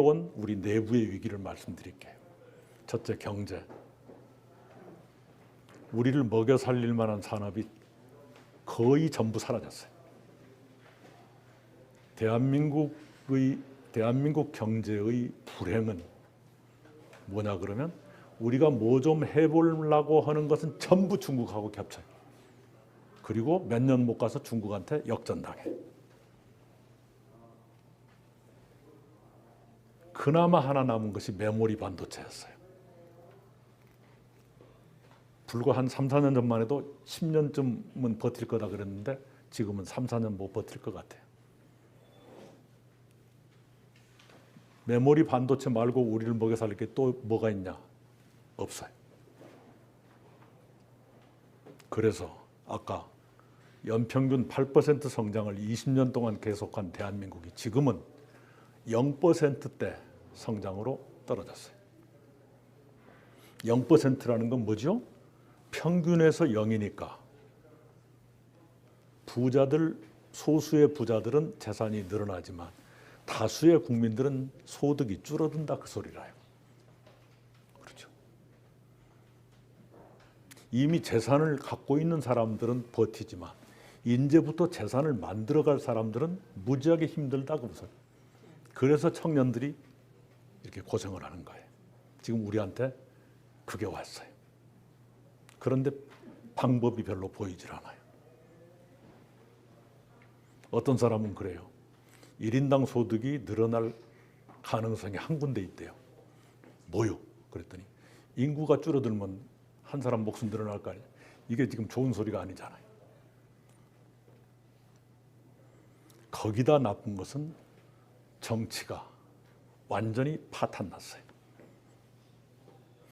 온 우리 내부의 위기를 말씀드릴게요. 첫째 경제. 우리를 먹여 살릴 만한 산업이 거의 전부 사라졌어요. 대한민국의 대한민국 경제의 불행은 뭐냐 그러면 우리가 뭐 좀 해보려고 하는 것은 전부 중국하고 겹쳐요. 그리고 몇 년 못 가서 중국한테 역전당해. 그나마 하나 남은 것이 메모리 반도체였어요. 불과 한 3, 4년 전만 해도 10년쯤은 버틸 거다 그랬는데 지금은 3, 4년 못 버틸 것 같아요. 메모리 반도체 말고 우리를 먹여 살릴 게 또 뭐가 있냐? 없어요. 그래서 아까 연평균 8% 성장을 20년 동안 계속한 대한민국이 지금은 0%대 성장으로 떨어졌어요. 0%라는 건 뭐죠? 평균에서 0이니까 부자들 소수의 부자들은 재산이 늘어나지만 다수의 국민들은 소득이 줄어든다 그 소리라요. 그렇죠. 이미 재산을 갖고 있는 사람들은 버티지만 이제부터 재산을 만들어갈 사람들은 무지하게 힘들다 그 소리. 그래서 청년들이 이렇게 고생을 하는 거예요. 지금 우리한테 그게 왔어요. 그런데 방법이 별로 보이질 않아요. 어떤 사람은 그래요. 1인당 소득이 늘어날 가능성이 한 군데 있대요. 뭐요? 그랬더니 인구가 줄어들면 한 사람 목숨 늘어날 거 아니에요. 이게 지금 좋은 소리가 아니잖아요. 거기다 나쁜 것은 정치가 완전히 파탄 났어요.